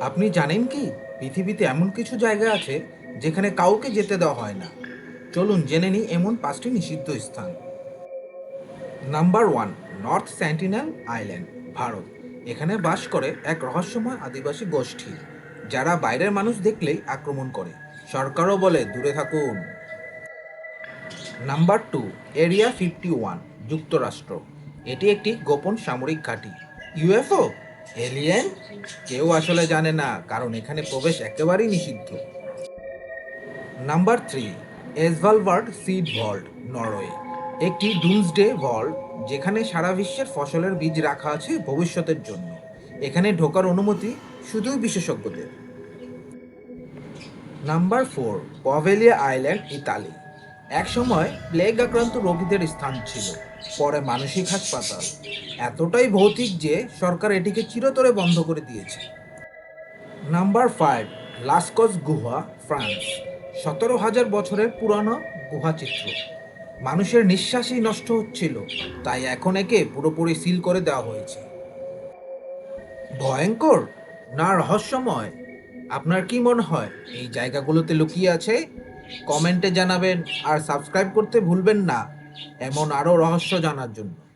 আপনি জানেন কি? পৃথিবীতে এমন কিছু জায়গা আছে যেখানে কাউকে যেতে দেওয়া হয় না। চলুন জেনে নিই এমন পাঁচটি নিষিদ্ধ স্থান। Number one, North Sentinel island, Bharat. এখানে বাস করে এক রহস্যময় আদিবাসী গোষ্ঠী, যারা বাইরের মানুষ দেখলেই আক্রমণ করে। সরকারও বলে, দূরে থাকুন। Number two, area fifty one, যুক্তরাষ্ট্র। এটি একটি গোপন সামরিক ঘাঁটি। ইউএফও এলিয়েন কেউ আসলে জানে না, কারণ এখানে প্রবেশ একেবারেই নিষিদ্ধ। Number three Svalbard seed vault Norway একটি ডুমসডে ভল্ট যেখানে সারা বিশ্বের ফসলের বীজ রাখা আছে ভবিষ্যতের জন্য। এখানে ঢোকার অনুমতি শুধুই বিশেষজ্ঞদের। Number four Poveglia island Italy একসময় প্লেগ আক্রান্ত রোগীদের স্থান ছিল, পরে মানসিক হাসপাতাল। এতটাই ভৌতিক যে সরকার এটিকে চিরতরে বন্ধ করে দিয়েছে। নাম্বার ফাইভ, লাস্কস গুহা, ফ্রান্স। সতেরো হাজার বছরের পুরানো গুহা চিত্র। মানুষের নিঃশ্বাসই নষ্ট হচ্ছিল, তাই এখন একে পুরোপুরি সিল করে দেওয়া হয়েছে। ভয়ঙ্কর? না, রহস্যময়। আপনার কি মনে হয়, এই জায়গাগুলোতে লুকিয়ে আছে কমেন্টে জানাবেন আর সাবস্ক্রাইব করতে ভুলবেন না। এমন আরও রহস্য জানার জন্য।